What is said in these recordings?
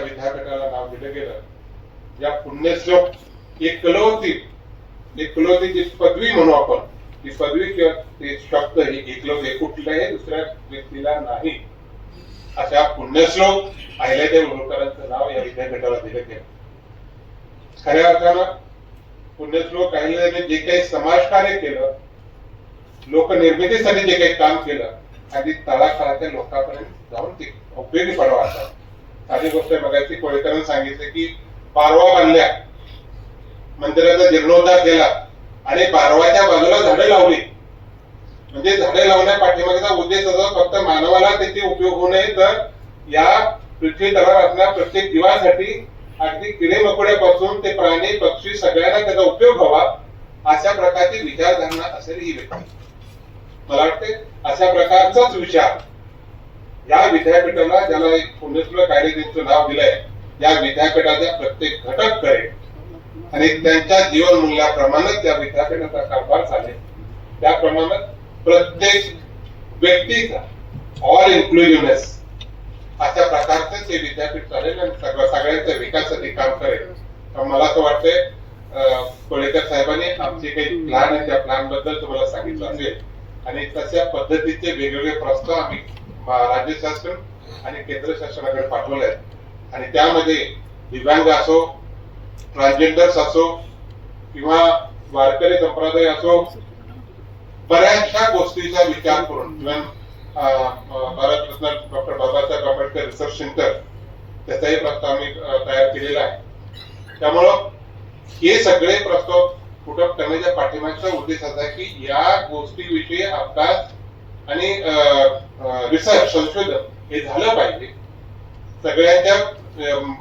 या विद्यापीठाला नाव दिलं गेलं. या पुण्यश्लोक एक कलवती एक कलवतीची पदवी म्हणू आपण. ती पदवी किंवा ते शब्द हे एकलवते कुठल्याही दुसऱ्या व्यक्तीला नाही. अशा पुण्यश्लोक अहिल्यादेव होळकरांचं नाव या विद्यापीठाला दिलं गेलं. खऱ्या अर्थानं पुण्यश्लोक अहिल्यादेवीने जे काही समाजकार्य केलं लोकनिर्मितीसाठी जे काही काम केलं आणि तळाखाळाच्या लोकांपर्यंत जाऊन ते उपयोगी पडावं असतात साधी गोष्ट बघायची कोळेकरांनी सांगितलं की पारवा बांधल्या मंदिराचा जीर्णोद्धार केला आणि पारवाच्या बाजूला झाडे लावली. म्हणजे झाडे लावण्या पाठीमागचा उद्देश असा फक्त मानवाला त्याचे उपयोग होऊ नये तर या पृथ्वी तलावातल्या प्रत्येक जीवासाठी अगदी किडे मकोड्यापासून ते प्राणी पक्षी सगळ्यांना त्याचा उपयोग व्हावा अशा प्रकारची विचारधारणा असेल ही व्यक्ती. मला वाटते अशा प्रकारचाच विचार या विद्यापीठाला ज्याला एक पुण्यश्लोक कायदेचं नाव दिलंय या विद्यापीठाचा प्रत्येक घटक करेल. आणि त्यांच्या जीवन मूल्याप्रमाणेच त्या विद्यापीठाचा कारभार चालेल. त्याप्रमाणे प्रत्येक व्यक्तीचा ऑल इन्क्लुझिव्हनेस अशा प्रकारचं ते विद्यापीठ चालेल आणि सगळं सगळ्यांच्या विकासासाठी काम करेल. तर मला असं वाटतंय कोळेकर साहेबांनी आमचे काही प्लॅन आहे त्या प्लॅनबद्दल तुम्हाला सांगितलं असेल. आणि तशा पद्धतीचे वेगवेगळे प्रस्ताव आम्ही राज्य शासन आणि केंद्र शासनाकडे पाठवले आहेत. आणि त्यामध्ये दिव्यांग असो ट्रान्सजेंडर्स असो किंवा वारकरी संप्रदाय असो बऱ्याचशा गोष्टीचा विचार करून even Bharat Ratna doctor Babasaheb Ambedkar research centre त्याचाही प्रस्ताव आम्ही तयार केलेला आहे. त्यामुळं हे सगळे प्रस्ताव पुटअप करण्याच्या पाठिंब्याचा उद्देश असा की या गोष्टीविषयी अभ्यास आणि रिसर्च संशोधन हे झालं पाहिजे. सगळ्यांच्या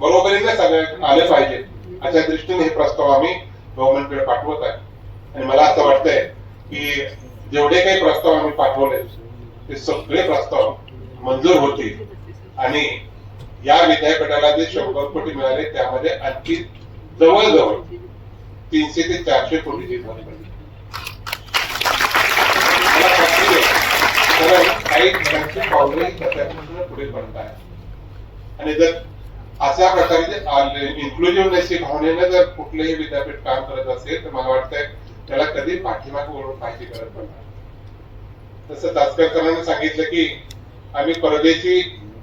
बरोबरीने सगळ्या आलं पाहिजे. अशा दृष्टीने हे प्रस्ताव आम्ही गव्हर्नमेंटकडे पाठवत आहे. आणि मला असं वाटतंय की जेवढे काही प्रस्ताव आम्ही पाठवले ते सगळे प्रस्ताव मंजूर होतील. आणि या विद्यापीठाला जे शंभर कोटी मिळाले त्यामध्ये आणखी जवळजवळ तीनशे ते चारशे कोटीची भर पडली मला खात्री आहे, कारण काही घरांची पावले त्याच्यापासून पुढे पडत आहे. आणि जर अशा प्रकारचे इन्क्लुझिव्हनेसची भावनेनं जर कुठलंही विद्यापीठ काम करत असेल तर मला वाटतंय त्याला कधी पाठीमागे वळून गरज पडणार तसं तासकरकरांनी सांगितलं की आम्ही परदेशी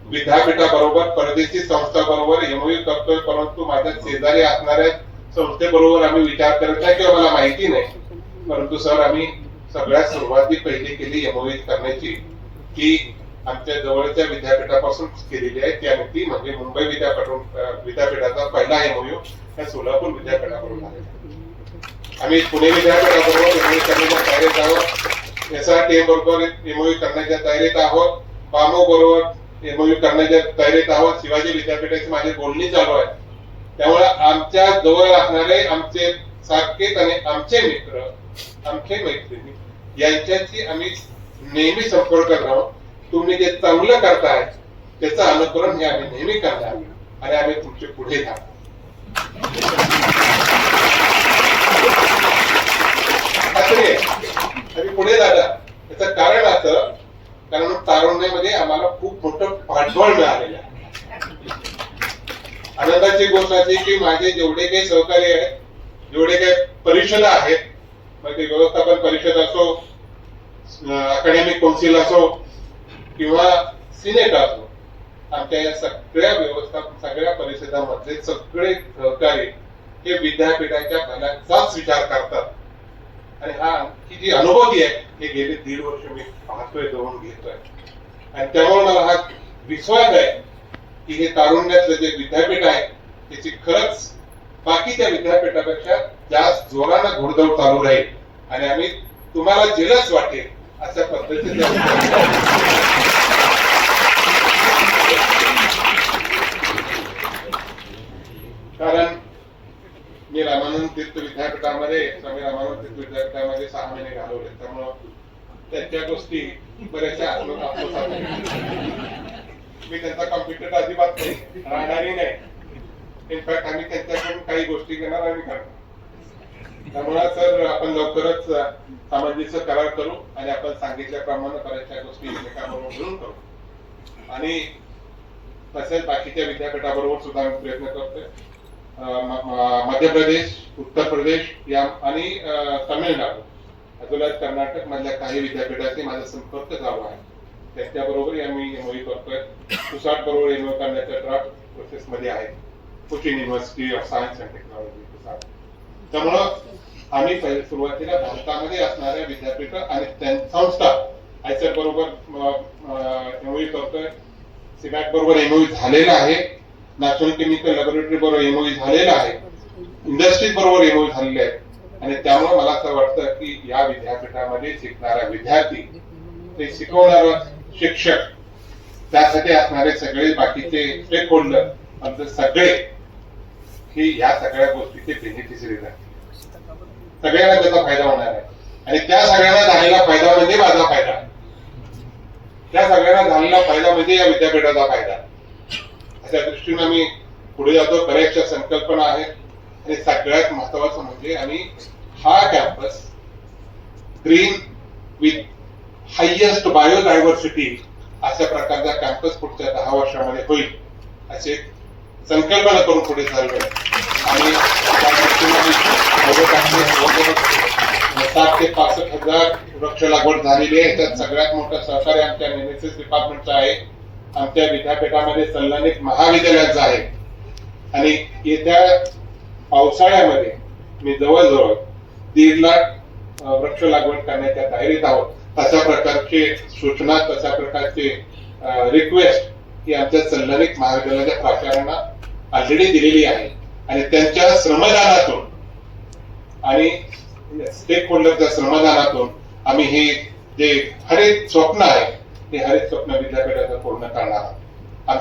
विद्यापीठाबरोबर परदेशी संस्थाबरोबर एमओयू करतोय परंतु माझ्या शेजारी असणाऱ्या संस्थेबरोबर आम्ही विचार करत नाही किंवा मला माहिती नाही. परंतु सर आम्ही सगळ्यात सुरुवाती पहिली केली एमओयू करण्याची. की आमच्या जवळच्या विद्यापीठापासून केलेली आहे. ती आणि ती म्हणजे मुंबई विद्यापीठ विद्यापीठाचा पहिला एमओयू त्या सोलापूर विद्यापीठाकडून आहे. आम्ही पुणे विद्यापीठाबरोबर तयारीत आहोत. एस बरोबर एमओयू करण्याच्या तयारीत आहोत. पामो बरोबर एमओयू करण्याच्या तयारीत आहोत. शिवाजी विद्यापीठाची माझी बोलणी चालू आहे. त्यामुळे आमच्या जवळ असणारे आमचे सारखेच आणि आमचे मित्र आमचे मैत्रिणी यांच्याशी आम्ही नेहमी संपर्क राहून तुम्ही जे चांगलं करताय त्याचं अनुकरण हे आम्ही नेहमी करणार. आणि आम्ही तुमचे पुढे जाणार. आम्ही पुढे जाणार. याचं कारण असं कारण तारुण्यामध्ये आम्हाला खूप मोठं पाठबळ मिळालेलं आहे. आनंदाची गोष्ट अशी की माझे जेवढे काही सहकारी आहेत जेवढे काही परिषदा आहेत मग ते व्यवस्थापन परिषद असो अकॅडमिक कौन्सिल असो किंवा सिनेट असो आमच्या या सगळ्या व्यवस्था सगळ्या परिषदामध्ये सगळे सहकारी हे विद्यापीठाच्या भल्याचाच विचार करतात. आणि हा ही जी अनुभवी आहे हे गेले दीड वर्ष मी पाहतोय जवळून घेतोय. आणि त्यामुळे मला हा विश्वास आहे की हे तारुण्यातलं जे विद्यापीठ आहे त्याची खरंच बाकीच्या विद्यापीठापेक्षा जास्त जोरानं घोडदौड चालू राहील. आणि आम्ही तुम्हाला जेलच वाटेल अशा पद्धतीने कारण मी रामानंद तीर्थ विद्यापीठामध्ये स्वामी रामानंद तीर्थ विद्यापीठामध्ये सहा महिने घालवले. त्यामुळं त्यांच्या गोष्टी बऱ्याचशा आत्मक आत्मसात मी त्यांचा कॉम्प्युटर अजिबात नाही राहणारही नाही. इनफॅक्ट आम्ही त्यांच्याकडून काही गोष्टी घेणार आणि करणार. त्यामुळे सर आपण लवकरच सामंजस्य करार करू आणि आपण सांगितल्याप्रमाणे बऱ्याचशा गोष्टी एकमेकांबरोबर मिळून करू. आणि तसेच बाकीच्या विद्यापीठाबरोबर सुद्धा आम्ही प्रयत्न करतोय. मध्य प्रदेश उत्तर प्रदेश या आणि तमिळनाडू तामिळनाडू. अजूनच कर्नाटक मधल्या काही विद्यापीठाशी माझा संपर्क चालू आहे. त्यांच्याबरोबरही आम्ही एमओई करतोय. तुषार बरोबर एमओ करण्याच्या ड्राफ्ट प्रोसेस मध्ये आहे Cochin university of science and technology CUSAT. त्यामुळं आम्ही सुरुवातीला भारतामध्ये असणाऱ्या विद्यापीठ आणि संस्था आयसर बरोबर एमओई करतोय. सिमॅट बरोबर एमओई झालेला आहे. नॅशनल केमिकल लॅबोरेटरी बरोबर एमओई झालेला आहे. इंडस्ट्री बरोबर एमओई झालेले आहे आणि त्यामुळे मला असं वाटतं की या विद्यापीठामध्ये शिकणारा विद्यार्थी ते शिकवणार शिक्षक त्यासाठी असणारे सगळे बाकीचे स्टेक होल्डर आमचे सगळे की या सगळ्या गोष्टीचे बेनिफिशरी सगळ्यांना त्याचा फायदा होणार आहे. आणि त्या सगळ्यांना झालेला फायदा म्हणजे माझा फायदा. त्या सगळ्यांना झालेला फायदा म्हणजे या विद्यापीठाचा फायदा. अशा दृष्टीने आम्ही पुढे जातो. बऱ्याचशा संकल्पना आहेत आणि सगळ्यात महत्वाचं म्हणजे आम्ही हा campus green with highest biodiversity अशा प्रकारचा कॅम्पस पुढच्या दहा वर्षामध्ये होईल. असे संकल्पना करून पुढे चाललोय आणि सात आहे, ते पासष्ट हजार वृक्ष लागवड झालेली आहे. त्यात सगळ्यात मोठं सहकार्य आमच्या एनएसएस डिपार्टमेंटचं आहे. आमच्या विद्यापीठामध्ये सल्लानिक महाविद्यालयाचं आहे. आणि येत्या पावसाळ्यामध्ये मी जवळजवळ दीड लाख वृक्ष लागवड करण्याच्या तयारीत आहोत. तशा प्रकारचे सूचना तशा प्रकारचे रिक्वेस्ट ही आमच्या सल्लानिक महाविद्यालयाच्या प्राचार्यांना ऑलरेडी दिलेली आहे. आणि त्यांच्या श्रमदानातून आणि स्टेक होल्डरच्या श्रमदानातून आम्ही हे जे हरित स्वप्न आहे ते हरित स्वप्न विद्यापीठाचं पूर्ण करणार आहोत.